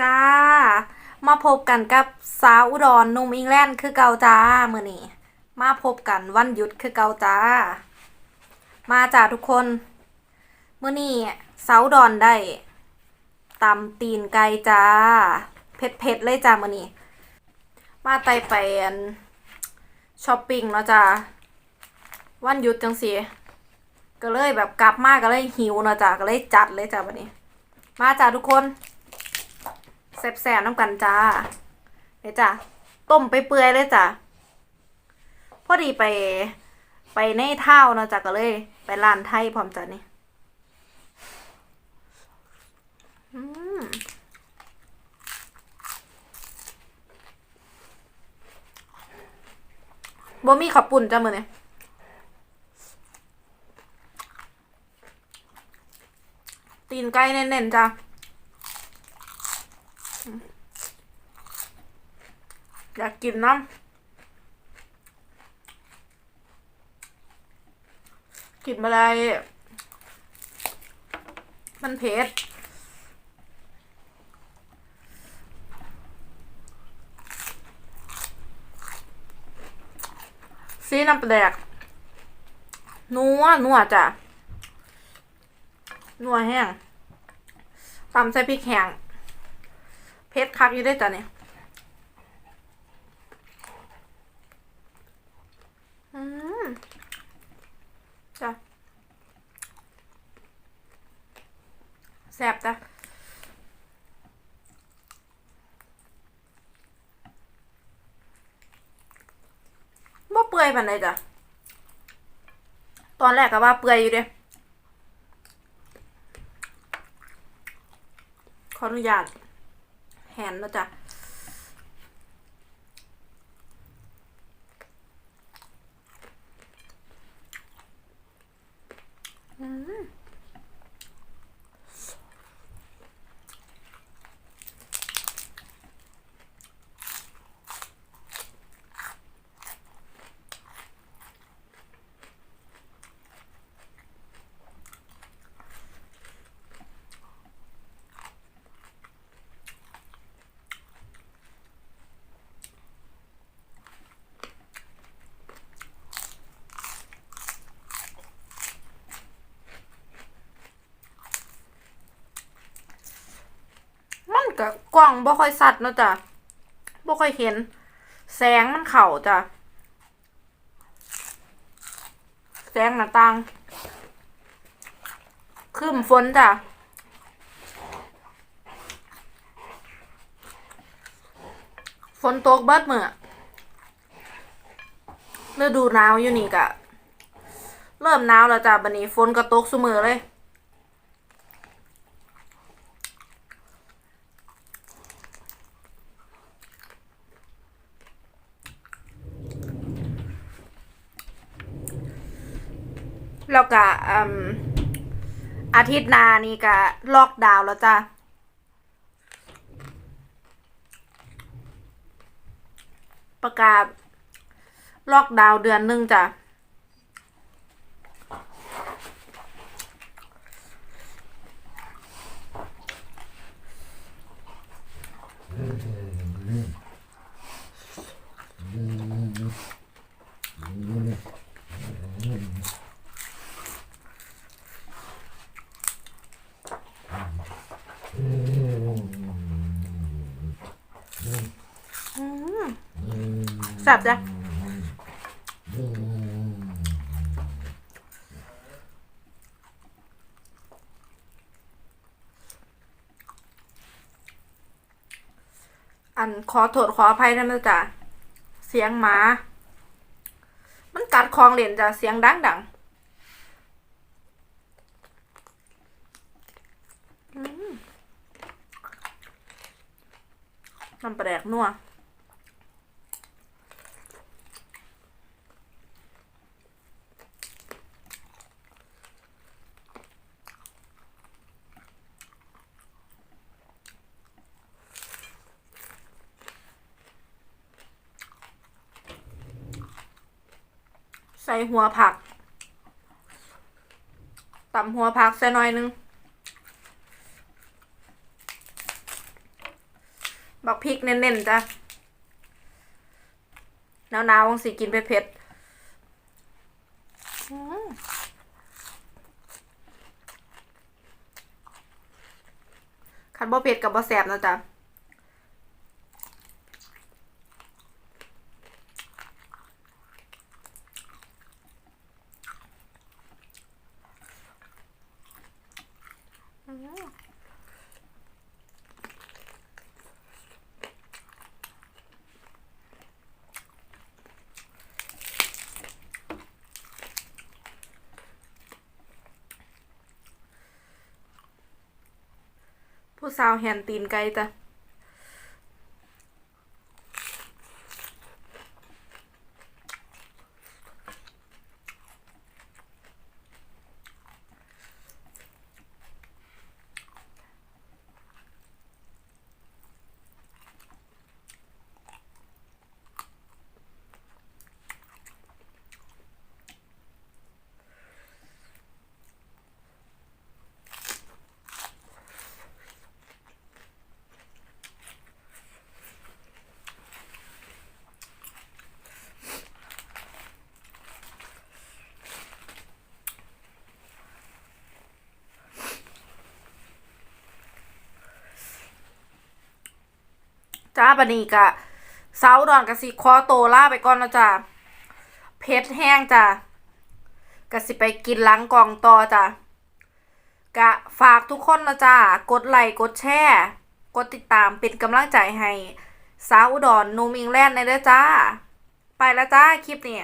จ้า มาพบกันกับสาวอุดรนุ่มอิงแลนด์คือเก่าจ้ามื้อนี้มาพบกันวันหยุดคือเก่าจ้า มาจ้าทุกคนมื้อนี้สาวอุดรได้ตำตีนไก่จ้าเผ็ดๆเลยจ้ามื้อนี้มาไต่ไปอนช้อปปิ้งเนาะจ้าวันหยุดจังสิก็เลยแบบกลับมาก็เลยหิวเนาะจ้าก็เลยจัดเลยจ้าวันนี้ มาจ้าทุกคน แซ่บๆน้ำกันจ้าเดี๋ยวจ้าต้มไปเปื่อยเลยจ้าพอดีไปไปในเท่าเนาะจ้าก็เลย ไปร้านไทยพร้อมจ้านี่บ่มีขับปุ่นจ้ามือเนี่ยตีนไก่เน้นๆจ้า อยากกินน้ำกินอะไร มันเผ็ดซีน้ำปลาแดกนัวนัวจ้ะนัวแห้งตำใส่พริกแห้งเผ็ดคักอยู่ได้จ้ะเนี่ย อืมจ้ะแซ่บจ้ะว่เปื่อยปานใดจ้ะ ตอนแรกก็ว่าเปื่อยอยู่เด้ขออนุญาตแหนแล้วจ้ะ อืม มันก็กล้องบ่ค่อยสัดเนาะจ้ะบ่ค่อยเห็น แสงมันเข้าจ้ะแสงหน้าต่างครึ้มฝนจ้ะฝนตกเบิดเมื้อฤดูหนาวอยู่นี่กะ เริ่มหนาวแล้วจ้ะบัดนี้ฝนก็ตกซุมือเลย แล้วก็อืมอาทิตย์นานี่ก็ล็อกดาวน์แล้วจ้ะประกาศล็อกดาวน์เดือนหนึ่งจ้ะ แซ่บจ้ะอันขอโทษขออภัยนะจ้ะเสียงหมา มันกัดคลองเหรียญจ้ะเสียงดังดังอืมน้ำปลกนัว ส่หัวผักตำหัวผักใส่หน่อยนึงบักพริกเน้นๆจ้ะหนาวๆสิกินเผ็ดๆอืมคันบ่เผ็ดกับบ่แสบนะจ๊ะ ผู้สาวแหนตีนไก่จ้ะ จ้าบันนี้กะสาวดอนกะสิคอโตล่าไปก่อนนะจ้าเพชรแห้งจ้ากะสิไปกินล้างกองต่อจ้ากะฝากทุกคนนะจ้ากดไลค์กดแชร์กดติดตามเป็นกำลังใจให้สาวอุดรนูมิงแลนด์ในเด้อจ้า ไปแล้วจ้าคลิปนี้